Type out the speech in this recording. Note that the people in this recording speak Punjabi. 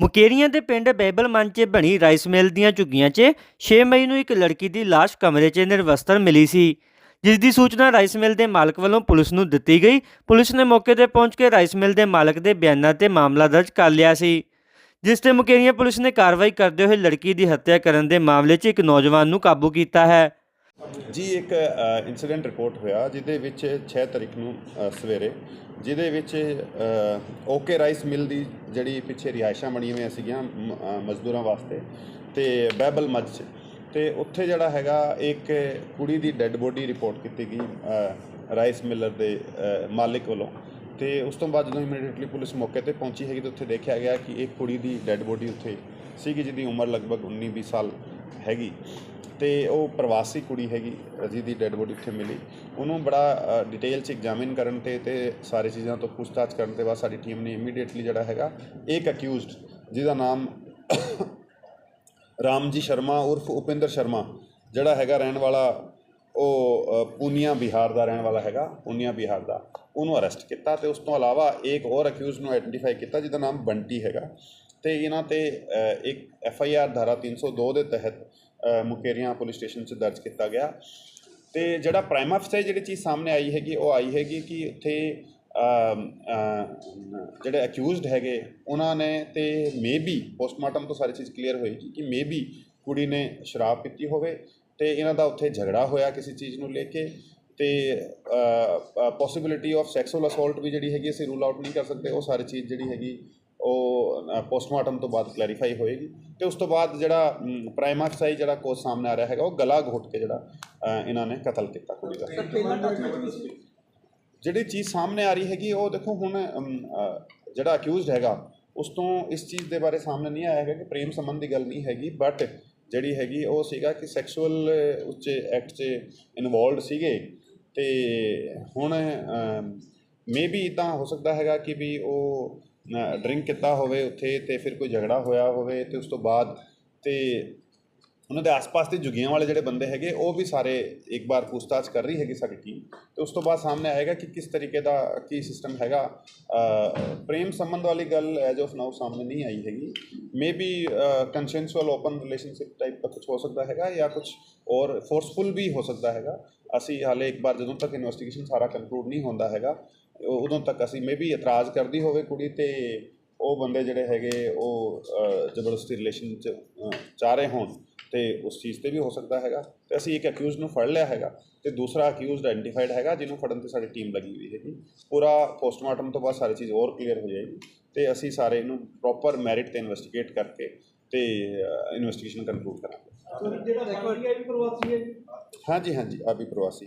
ਮੁਕੇਰੀਆਂ ਦੇ ਪਿੰਡ ਬੈਬਲ ਮਨ 'ਚ ਬਣੀ ਰਾਈਸ ਮਿਲ ਦੀਆਂ ਝੁੱਗੀਆਂ 'ਚ 6 ਮਈ ਨੂੰ ਇੱਕ ਲੜਕੀ ਦੀ ਲਾਸ਼ ਕਮਰੇ 'ਚ ਨਿਰਵਸਤਰ ਮਿਲੀ ਸੀ, ਜਿਸ ਦੀ ਸੂਚਨਾ ਰਾਈਸ ਮਿਲ ਦੇ ਮਾਲਕ ਵੱਲੋਂ ਪੁਲਿਸ ਨੂੰ ਦਿੱਤੀ ਗਈ। ਪੁਲਿਸ ਨੇ ਮੌਕੇ ਤੇ ਪਹੁੰਚ ਕੇ ਰਾਈਸ ਮਿਲ ਦੇ ਮਾਲਕ ਦੇ ਬਿਆਨਾਂ ਤੇ ਮਾਮਲਾ ਦਰਜ ਕਰ ਲਿਆ ਸੀ, ਜਿਸ ਤੇ ਮੁਕੇਰੀਆਂ ਪੁਲਿਸ ਨੇ ਕਾਰਵਾਈ ਕਰਦੇ ਹੋਏ ਲੜਕੀ ਦੀ ਹੱਤਿਆ ਕਰਨ ਦੇ ਮਾਮਲੇ 'ਚ ਇੱਕ ਨੌਜਵਾਨ ਨੂੰ ਕਾਬੂ ਕੀਤਾ ਹੈ। ਜੀ ਇੱਕ ਇਨਸੀਡੈਂਟ ਰਿਪੋਰਟ ਹੋਇਆ ਜਿਹਦੇ ਵਿੱਚ 6 ਤਰੀਕ ਨੂੰ ਸਵੇਰੇ ਜਿਹਦੇ ਵਿੱਚ ਓਕੇ ਰਾਈਸ ਮਿਲ ਦੀ ਜਿਹੜੀ ਪਿੱਛੇ ਰਿਹਾਇਸ਼ਾਂ ਬਣੀਆਂ ਹੋਈਆਂ ਸੀਗੀਆਂ ਮ- ਮਜ਼ਦੂਰਾਂ ਵਾਸਤੇ ਤੇ ਬੈਬਲ ਮੱਝ 'ਚ। ਤੇ ਉੱਥੇ ਜਿਹੜਾ ਹੈਗਾ ਇੱਕ ਕੁੜੀ ਦੀ ਡੈੱਡ ਬੋਡੀ ਰਿਪੋਰਟ ਕੀਤੀ ਗਈ ਰਾਈਸ ਮਿਲਰ ਦੇ ਅ, ਮਾਲਿਕ ਵੱਲੋਂ। ਤੇ ਉਸ ਤੋਂ ਬਾਅਦ ਜਦੋਂ ਇਮੀਡੀਏਟਲੀ ਪੁਲਿਸ ਮੌਕੇ ਤੇ ਪਹੁੰਚੀ ਹੈਗੀ ਤਾਂ ਉੱਥੇ ਦੇਖਿਆ ਗਿਆ ਕਿ ਇੱਕ ਕੁੜੀ ਦੀ ਡੈੱਡ ਬੋਡੀ ਉੱਥੇ ਸੀਗੀ ਜਿਹਦੀ ਉਮਰ ਲਗਭਗ 19 20 ਸਾਲ ਹੈਗੀ। ਤੇ ਉਹ ਪ੍ਰਵਾਸੀ ਕੁੜੀ ਹੈਗੀ ਜਿਹਦੀ ਡੈੱਡ ਬੋਡੀ ਉੱਥੇ ਮਿਲੀ। ਉਹਨੂੰ ਬੜਾ ਡਿਟੇਲ ਚ ਐਗਜ਼ਾਮਿਨ ਕਰਨ ਤੇ ਤੇ ਸਾਰੇ ਚੀਜ਼ਾਂ ਤੋਂ ਪੁੱਛਤਾਛ ਕਰਨ ਤੇ ਬਾਅਦ ਸਾਡੀ ਟੀਮ ਨੇ ਇਮੀਡੀਏਟਲੀ ਜਿਹੜਾ ਹੈਗਾ, ਇੱਕ ਅਕਿਊਜ਼ਡ ਜਿਹਦਾ ਨਾਮ ਰਾਮਜੀ ਸ਼ਰਮਾ ਉਰਫ ਉਪਿੰਦਰ ਸ਼ਰਮਾ, ਜਿਹੜਾ ਹੈਗਾ ਰਹਿਣ ਵਾਲਾ, ਉਹ ਪੂਨੀਆ ਬਿਹਾਰ ਦਾ ਰਹਿਣ ਵਾਲਾ ਹੈਗਾ, ਪੂਨੀਆ ਬਿਹਾਰ ਦਾ। ਉਹਨੂੰ ਅਰੈਸਟ ਕੀਤਾ ਤੇ ਉਸ ਤੋਂ ਇਲਾਵਾ ਇੱਕ ਹੋਰ ਅਕਿਊਜ਼ ਨੂੰ ਆਇਡੈਂਟੀਫਾਈ ਕੀਤਾ, ਜਿਹਦਾ ਨਾਮ ਬੰਟੀ ਹੈਗਾ। ਤੇ ਇਹਨਾਂ ਤੇ ਇੱਕ ਐਫ ਆਈ ਆਰ ਧਾਰਾ 302 ਦੇ ਤਹਿਤ ਮੁਕੇਰੀਆਂ ਪੁਲਿਸ ਸਟੇਸ਼ਨ 'ਚ ਦਰਜ ਕੀਤਾ ਗਿਆ। ਤੇ ਜਿਹੜਾ ਪ੍ਰਾਈਮ ਫਸੇ ਜਿਹੜੀ ਚੀਜ਼ ਸਾਹਮਣੇ ਆਈ ਹੈਗੀ, ਉਹ ਆਈ ਹੈਗੀ ਕਿ ਉੱਥੇ ਜਿਹੜੇ ਅਕਿਊਜ਼ਡ ਹੈਗੇ, ਉਹਨਾਂ ਨੇ ਤੇ ਮੇਬੀ ਪੋਸਟਮਾਰਟਮ ਤੋਂ ਸਾਰੀ ਚੀਜ਼ ਕਲੀਅਰ ਹੋਏਗੀ ਕਿ ਮੇਬੀ ਕੁੜੀ ਨੇ ਸ਼ਰਾਬ ਪੀਤੀ ਹੋਵੇ ਤੇ ਇਹਨਾਂ ਦਾ ਉੱਥੇ ਝਗੜਾ ਹੋਇਆ ਕਿਸੇ ਚੀਜ਼ ਨੂੰ ਲੈ ਕੇ ਤੇ ਪੋਸਿਬਿਲਿਟੀ ਆਫ ਸੈਕਸੁਅਲ ਅਸੌਲਟ ਵੀ ਜਿਹੜੀ ਹੈਗੀ ਅਸੀਂ ਰੂਲ ਆਊਟ ਨਹੀਂ ਕਰ ਸਕਦੇ, ਉਹ ਸਾਰੀ ਚੀਜ਼ ਜਿਹੜੀ ਹੈਗੀ ਉਹ ਪੋਸਟਮਾਰਟਮ ਤੋਂ ਬਾਅਦ ਕਲੈਰੀਫਾਈ ਹੋਏਗੀ ਤੇ ਉਸ ਤੋਂ ਬਾਅਦ ਜਿਹੜਾ ਪ੍ਰਾਈਮਾਕਸਾਈ ਜਿਹੜਾ ਕੋਸ ਸਾਹਮਣੇ ਆ ਰਿਹਾ ਹੈਗਾ ਉਹ ਗਲਾ ਘੋਟ ਕੇ ਜਿਹੜਾ ਇਹਨਾਂ ਨੇ ਕਤਲ ਕੀਤਾ ਕੁੜੀ ਦਾ। ਜਿਹੜੀ ਚੀਜ਼ ਸਾਹਮਣੇ ਆ ਰਹੀ ਹੈਗੀ ਉਹ ਦੇਖੋ ਹੁਣ ਜਿਹੜਾ ਅਕਿਊਜ਼ਡ ਹੈਗਾ ਉਸ ਤੋਂ ਇਸ ਚੀਜ਼ ਦੇ ਬਾਰੇ ਸਾਹਮਣੇ ਨਹੀਂ ਆਇਆ ਹੈਗਾ ਕਿ ਪ੍ਰੇਮ ਸੰਬੰਧ ਦੀ ਗੱਲ ਨਹੀਂ ਹੈਗੀ ਬਟ ਜਿਹੜੀ ਹੈਗੀ ਉਹ ਸੀਗਾ ਕਿ ਸੈਕਸ਼ੂਅਲ ਉੱਚ ਐਕਟ 'ਚ ਇਨਵੋਲਡ ਸੀਗੇ ਤੇ ਹੁਣ ਮੇਬੀ ਤਾਂ ਹੋ ਸਕਦਾ ਹੈਗਾ ਕਿ ਵੀ ਉਹ ਡਰਿੰਕ ਕੀਤਾ ਹੋਵੇ ਉੱਥੇ ਅਤੇ ਫਿਰ ਕੋਈ ਝਗੜਾ ਹੋਇਆ ਹੋਵੇ ਅਤੇ ਉਸ ਤੋਂ ਬਾਅਦ ਅਤੇ ਉਹਨਾਂ ਦੇ ਆਸ-ਪਾਸ ਦੇ ਜੁਗੀਆਂ ਵਾਲੇ ਜਿਹੜੇ ਬੰਦੇ ਹੈਗੇ, ਉਹ ਵੀ ਸਾਰੇ ਇੱਕ ਵਾਰ ਪੁੱਛਤਾਛ ਕਰ ਰਹੀ ਹੈਗੀ ਸਾਡੀ ਟੀਮ ਤੇ ਉਸ ਤੋਂ ਬਾਅਦ ਸਾਹਮਣੇ ਆਏਗਾ ਕਿ ਕਿਸ ਤਰੀਕੇ ਦਾ, ਕੀ ਸਿਸਟਮ ਹੈਗਾ। ਪ੍ਰੇਮ ਸੰਬੰਧ ਵਾਲੀ ਗੱਲ ਐਜ ਆਫ ਨਾਓ ਸਾਹਮਣੇ ਨਹੀਂ ਆਈ ਹੈਗੀ। Maybe consensual open relationship type ਦਾ ਕੁਝ ਹੋ ਸਕਦਾ ਹੈਗਾ ਜਾਂ ਕੁਝ ਔਰ ਫੋਰਸਫੁਲ ਵੀ ਹੋ ਸਕਦਾ ਹੈਗਾ। ਅਸੀਂ ਹਾਲੇ ਇੱਕ ਵਾਰ ਜਦੋਂ ਤੱਕ ਇਨਵੈਸਟੀਗੇਸ਼ਨ ਸਾਰਾ ਕੰਕਲੂਡ ਨਹੀਂ ਹੁੰਦਾ ਹੈਗਾ, ਉਦੋਂ ਤੱਕ ਅਸੀਂ ਮੇਬੀ ਇਤਰਾਜ਼ ਕਰਦੀ ਹੋਵੇ ਕੁੜੀ ਤੇ ਉਹ ਬੰਦੇ ਜਿਹੜੇ ਹੈਗੇ ਉਹ ਜ਼ਬਰਦਸਤੀ ਰਿਲੇਸ਼ਨ ਚ ਚਾਹ ਰਹੇ ਹੋਣ ਤੇ ਉਸ ਚੀਜ਼ ਤੇ ਵੀ ਹੋ ਸਕਦਾ ਹੈਗਾ। ਤੇ ਅਸੀਂ ਇੱਕ ਅਕਿਊਜ਼ ਨੂੰ ਫੜ ਲਿਆ ਹੈਗਾ ਤੇ ਦੂਸਰਾ ਅਕਿਊਜ਼ਡ ਆਇਡੈਂਟੀਫਾਈਡ ਹੈਗਾ ਜਿਹਨੂੰ ਫੜਨ ਤੇ ਸਾਡੀ ਟੀਮ ਲੱਗੀ ਹੋਈ ਹੈਗੀ। ਪੂਰਾ ਪੋਸਟਮਾਰਟਮ ਤੋਂ ਬਾਅਦ ਸਾਰੀ ਚੀਜ਼ ਹੋਰ ਕਲੀਅਰ ਹੋ ਜਾਏਗੀ ਤੇ ਅਸੀਂ ਸਾਰੇ ਇਹਨੂੰ ਪ੍ਰੋਪਰ ਮੈਰਿਟ ਤੇ ਇਨਵੈਸਟੀਗੇਟ ਕਰਕੇ ਤੇ ਇਨਵੈਸਟੀਗੇਸ਼ਨ ਕੰਕਲੂਡ ਕਰਾਂਗੇ। ਜਿਹੜਾ ਰਿਕਾਰਡ ਵੀ ਪ੍ਰਵਾਸੀ ਹੈ ਜੀ? ਹਾਂਜੀ ਹਾਂਜੀ ਆ ਵੀ ਪ੍ਰਵਾਸੀ